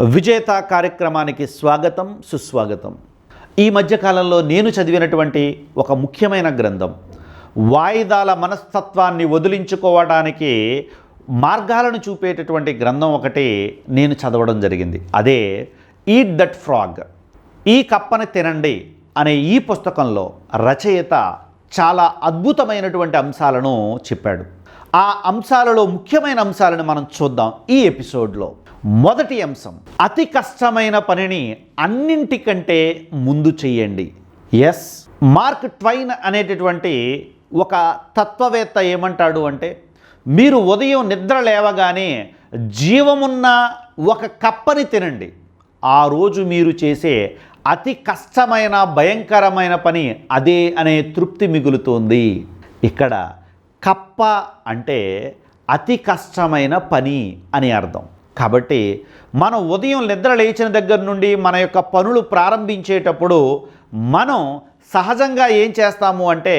విజేత కార్యక్రమానికి స్వాగతం సుస్వాగతం. ఈ మధ్యకాలంలో నేను చదివినటువంటి ఒక ముఖ్యమైన గ్రంథం. వాయిదాల మనస్తత్వాన్ని వదిలించుకోవడానికి మార్గాలను చూపేటటువంటి గ్రంథం ఒకటి నేను చదవడం జరిగింది. అదే ఈట్ దట్ ఫ్రాగ్. ఈ కప్పని తినండి అనే ఈ పుస్తకంలో రచయిత చాలా అద్భుతమైనటువంటి అంశాలను చెప్పాడు. ఆ అంశాలలో ముఖ్యమైన అంశాలను మనం చూద్దాం ఈ ఎపిసోడ్లో. మొదటి అంశం అతి కష్టమైన పనిని అన్నింటికంటే ముందు చెయ్యండి. ఎస్ మార్క్ ట్వైన్ అనేటటువంటి ఒక తత్వవేత్త ఏమంటాడు అంటే మీరు ఉదయం నిద్ర లేవగానే జీవమున్న ఒక కప్పని తినండి. ఆ రోజు మీరు చేసే అతి కష్టమైన భయంకరమైన పని అదే అనే తృప్తి మిగులుతోంది. ఇక్కడ కప్ప అంటే అతి కష్టమైన పని అని అర్థం. కాబట్టి మనం ఉదయం నిద్ర లేచిన దగ్గర నుండి మన యొక్క పనులు ప్రారంభించేటప్పుడు మనం సహజంగా ఏం చేస్తాము అంటే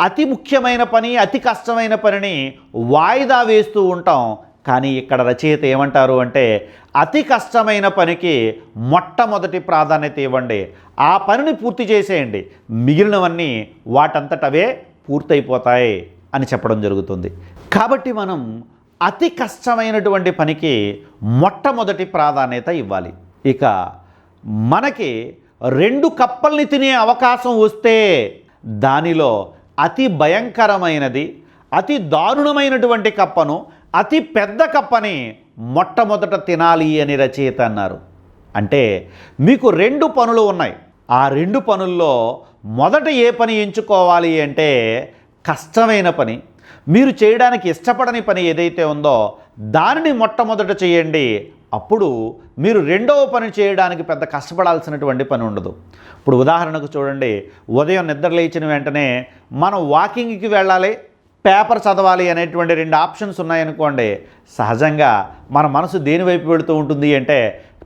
అతి ముఖ్యమైన పని అతి కష్టమైన పనిని వాయిదా వేస్తూ ఉంటాం. కానీ ఇక్కడ రచయిత ఏమంటారు అంటే అతి కష్టమైన పనికి మొట్టమొదటి ప్రాధాన్యత ఇవ్వండి. ఆ పనిని పూర్తి చేసేయండి. మిగిలినవన్నీ వాటంతటవే పూర్తయిపోతాయి అని చెప్పడం జరుగుతుంది. కాబట్టి మనం అతి కష్టమైనటువంటి పనికి మొట్టమొదటి ప్రాధాన్యత ఇవ్వాలి. ఇక మనకి రెండు కప్పల్ని తినే అవకాశం వస్తే దానిలో అతి భయంకరమైనది అతి దారుణమైనటువంటి కప్పను అతి పెద్ద కప్పని మొట్టమొదట తినాలి అని రచయిత అన్నారు. అంటే మీకు రెండు పనులు ఉన్నాయి. ఆ రెండు పనుల్లో మొదట ఏ పని ఎంచుకోవాలి అంటే కష్టమైన పని. మీరు చేయడానికి ఇష్టపడని పని ఏదైతే ఉందో దానిని మొట్టమొదట చేయండి. అప్పుడు మీరు రెండవ పని చేయడానికి పెద్ద కష్టపడాల్సినటువంటి పని ఉండదు. ఇప్పుడు ఉదాహరణకు చూడండి. ఉదయం నిద్ర లేచిన వెంటనే మనం వాకింగ్కి వెళ్ళాలి. పేపర్ చదవాలి అనేటువంటి రెండు ఆప్షన్స్ ఉన్నాయనుకోండి సహజంగా మన మనసు దేని వైపు వెళుతూ ఉంటుంది అంటే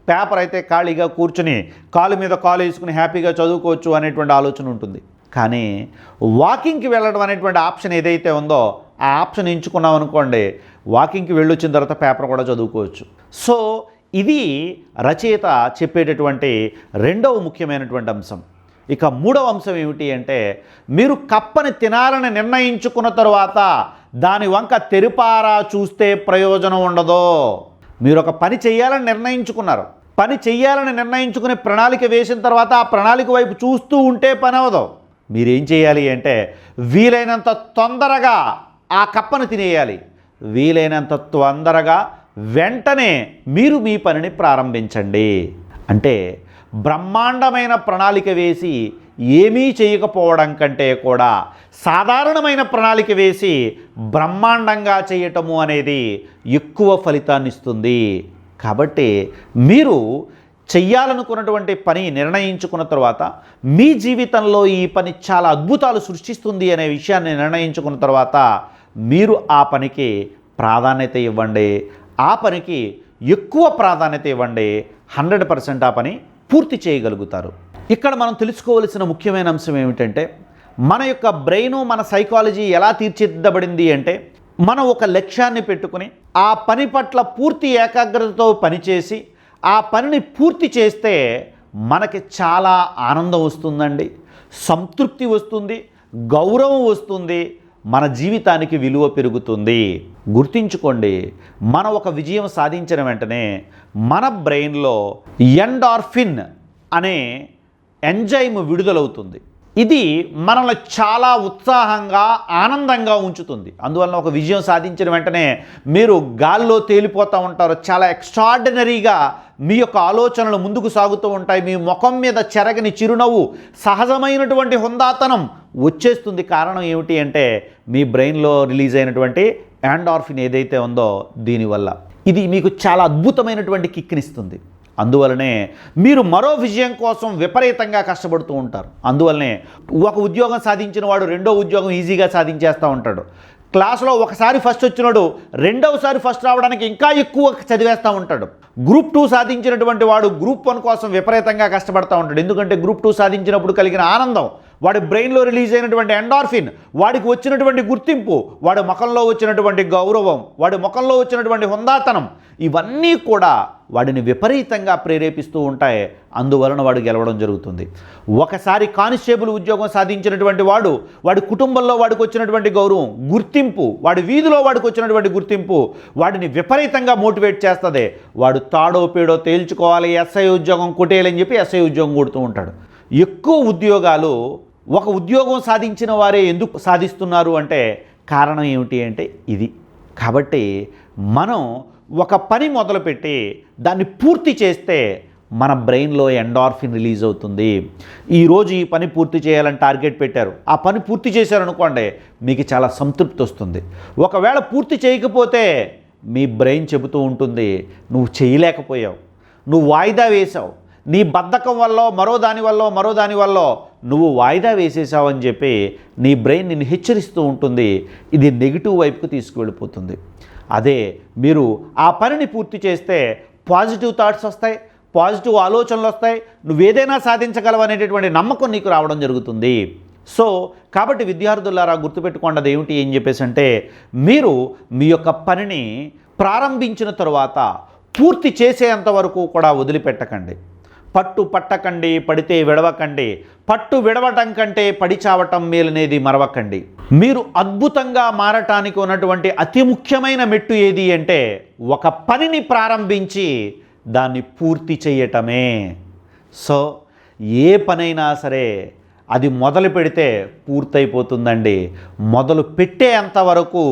పేపర్ అయితే ఖాళీగా కూర్చుని కాలు మీద కాలు వేసుకుని హ్యాపీగా చదువుకోవచ్చు అనేటువంటి ఆలోచన ఉంటుంది. కానీ వాకింగ్కి వెళ్ళడం అనేటువంటి ఆప్షన్ ఏదైతే ఉందో ఆ ఆప్షన్ ఎంచుకున్నాం అనుకోండి వాకింగ్కి వెళ్ళొచ్చిన తర్వాత పేపర్ కూడా చదువుకోవచ్చు. సో ఇది రచయిత చెప్పేటటువంటి రెండవ ముఖ్యమైనటువంటి అంశం. ఇక మూడవ అంశం ఏమిటి అంటే మీరు కప్పని తినాలని నిర్ణయించుకున్న తరువాత దాని వంక తెరిపారా చూస్తే ప్రయోజనం ఉండదు. మీరు ఒక పని చేయాలని నిర్ణయించుకున్నారు. పని చేయాలని నిర్ణయించుకుని ప్రణాళిక వేసిన తర్వాత ఆ ప్రణాళిక వైపు చూస్తూ ఉంటే పని అవదు మీరేం చేయాలి అంటే వీలైనంత తొందరగా ఆ కప్పను తినేయాలి. వీలైనంత తొందరగా వెంటనే మీరు మీ పనిని ప్రారంభించండి. అంటే బ్రహ్మాండమైన ప్రణాళిక వేసి ఏమీ చేయకపోవడం కంటే కూడా సాధారణమైన ప్రణాళిక వేసి బ్రహ్మాండంగా చేయటము అనేది ఎక్కువ ఫలితాన్ని ఇస్తుంది. కాబట్టి మీరు చెయ్యాలనుకున్నటువంటి పని నిర్ణయించుకున్న తర్వాత మీ జీవితంలో ఈ పని చాలా అద్భుతాలు సృష్టిస్తుంది అనే విషయాన్ని నిర్ణయించుకున్న తర్వాత మీరు ఆ పనికి ప్రాధాన్యత ఇవ్వండి. ఆ పనికి ఎక్కువ ప్రాధాన్యత ఇవ్వండి. హండ్రెడ్ పర్సెంట్ ఆ పని పూర్తి చేయగలుగుతారు. ఇక్కడ మనం తెలుసుకోవలసిన ముఖ్యమైన అంశం ఏమిటంటే మన యొక్క బ్రెయిన్ మన సైకాలజీ ఎలా తీర్చిదిద్దబడింది అంటే మనం ఒక లక్ష్యాన్ని పెట్టుకుని ఆ పని పట్ల పూర్తి ఏకాగ్రతతో పనిచేసి ఆ పనిని పూర్తి చేస్తే మనకి చాలా ఆనందం వస్తుందండి. సంతృప్తి వస్తుంది గౌరవం వస్తుంది మన జీవితానికి విలువ పెరుగుతుంది. గుర్తించుకోండి మనం ఒక విజయం సాధించిన వెంటనే మన బ్రెయిన్లో ఎండార్ఫిన్ అనే ఎంజైమ్ విడుదలవుతుంది. ఇది మనల్ని చాలా ఉత్సాహంగా ఆనందంగా ఉంచుతుంది. అందువలన ఒక విజయం సాధించిన వెంటనే మీరు గాల్లో తేలిపోతూ ఉంటారు. చాలా ఎక్స్ట్రాడినరీగా మీ యొక్క ఆలోచనలు ముందుకు సాగుతూ ఉంటాయి. మీ ముఖం మీద చెరగని చిరునవ్వు సహజమైనటువంటి హుందాతనం వచ్చేస్తుంది. కారణం ఏమిటి అంటే మీ బ్రెయిన్లో రిలీజ్ అయినటువంటి యాండార్ఫిన్ ఏదైతే ఉందో దీనివల్ల. ఇది మీకు చాలా అద్భుతమైనటువంటి కిక్నిస్తుంది అందువలనే మీరు మరో విజయం కోసం విపరీతంగా కష్టపడుతూ ఉంటారు. అందువలనే ఒక ఉద్యోగం సాధించిన వాడు రెండో ఉద్యోగం ఈజీగా సాధించేస్తూ ఉంటాడు. క్లాస్లో ఒకసారి ఫస్ట్ వచ్చినాడు రెండవసారి ఫస్ట్ రావడానికి ఇంకా ఎక్కువ చదివేస్తూ ఉంటాడు. గ్రూప్ టూ సాధించినటువంటి వాడు గ్రూప్ వన్ కోసం విపరీతంగా కష్టపడతా ఉంటాడు. ఎందుకంటే గ్రూప్ టూ సాధించినప్పుడు కలిగిన ఆనందం వాడి బ్రెయిన్లో రిలీజ్ అయినటువంటి ఎండార్ఫిన్ వాడికి వచ్చినటువంటి గుర్తింపు వాడి ముఖంలో వచ్చినటువంటి గౌరవం వాడి ముఖంలో వచ్చినటువంటి హుందాతనం ఇవన్నీ కూడా వాడిని విపరీతంగా ప్రేరేపిస్తూ ఉంటాయి. అందువలన వాడు గెలవడం జరుగుతుంది. ఒకసారి కానిస్టేబుల్ ఉద్యోగం సాధించినటువంటి వాడు వాడి కుటుంబంలో వాడికి వచ్చినటువంటి గౌరవం గుర్తింపు వాడి వీధిలో వాడికి వచ్చినటువంటి గుర్తింపు వాడిని విపరీతంగా మోటివేట్ చేస్తుంది. వాడు తాడో పీడో తేల్చుకోవాలి ఎస్ఐ ఉద్యోగం కొట్టేయాలని చెప్పి ఎస్ఐ ఉద్యోగం కొడుతూ ఉంటాడు. ఎక్కువ ఉద్యోగాలు ఒక ఉద్యోగం సాధించిన వారే ఎందుకు సాధిస్తున్నారు అంటే కారణం ఏమిటి అంటే ఇది. కాబట్టి మనం ఒక పని మొదలుపెట్టి దాన్ని పూర్తి చేస్తే మన బ్రెయిన్లో ఎండార్ఫిన్ రిలీజ్ అవుతుంది. ఈరోజు ఈ పని పూర్తి చేయాలని టార్గెట్ పెట్టారు. ఆ పని పూర్తి చేశారనుకోండి మీకు చాలా సంతృప్తి వస్తుంది. ఒకవేళ పూర్తి చేయకపోతే మీ బ్రెయిన్ చెబుతూ ఉంటుంది నువ్వు చేయలేకపోయావు. నువ్వు వాయిదా వేశావు. నీ బద్ధకం వల్ల మరో దాని వల్ల మరో దాని వల్ల నువ్వు వాయిదా వేసేసావని చెప్పి నీ బ్రెయిన్ నిన్ను హెచ్చరిస్తూ ఉంటుంది. ఇది నెగిటివ్ వైపుకు తీసుకువెళ్ళిపోతుంది. అదే మీరు ఆ పనిని పూర్తి చేస్తే పాజిటివ్ థాట్స్ వస్తాయి పాజిటివ్ ఆలోచనలు వస్తాయి నువ్వేదైనా సాధించగలవు అనేటటువంటి నమ్మకం నీకు రావడం జరుగుతుంది. సో కాబట్టి విద్యార్థులారా గుర్తుపెట్టుకోండి ఏమిటి ఏం చెప్పేసి అంటే మీరు మీ యొక్క పనిని ప్రారంభించిన తరువాత పూర్తి చేసేంత వరకు కూడా వదిలిపెట్టకండి. పట్టు పట్టకండి పడితే విడవకండి. పట్టు విడవటం కంటే పడి చావటం మేలనేది మరవకండి. మీరు అద్భుతంగా మారటానికి ఉన్నటువంటి అతి ముఖ్యమైన మెట్టు ఏది అంటే ఒక పనిని ప్రారంభించి దాన్ని పూర్తి చేయటమే. సో ఏ పనైనా సరే అది మొదలు పెడితే పూర్తయిపోతుందండి. మొదలు పెట్టేంత వరకు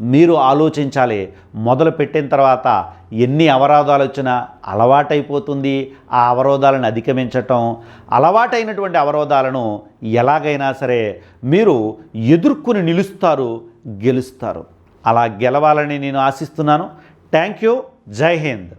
మీరు ఆలోచించాలి. మొదలు పెట్టిన తర్వాత ఎన్ని అవరోధాలు వచ్చినా అలవాటైపోతుంది ఆ అవరోధాలను అధిగమించటం. అలవాటైనటువంటి అవరోధాలను ఎలాగైనా సరే మీరు ఎదుర్కొని నిలుస్తారు గెలుస్తారు. అలా గెలవాలని నేను ఆశిస్తున్నాను. Thank you. జై హింద్.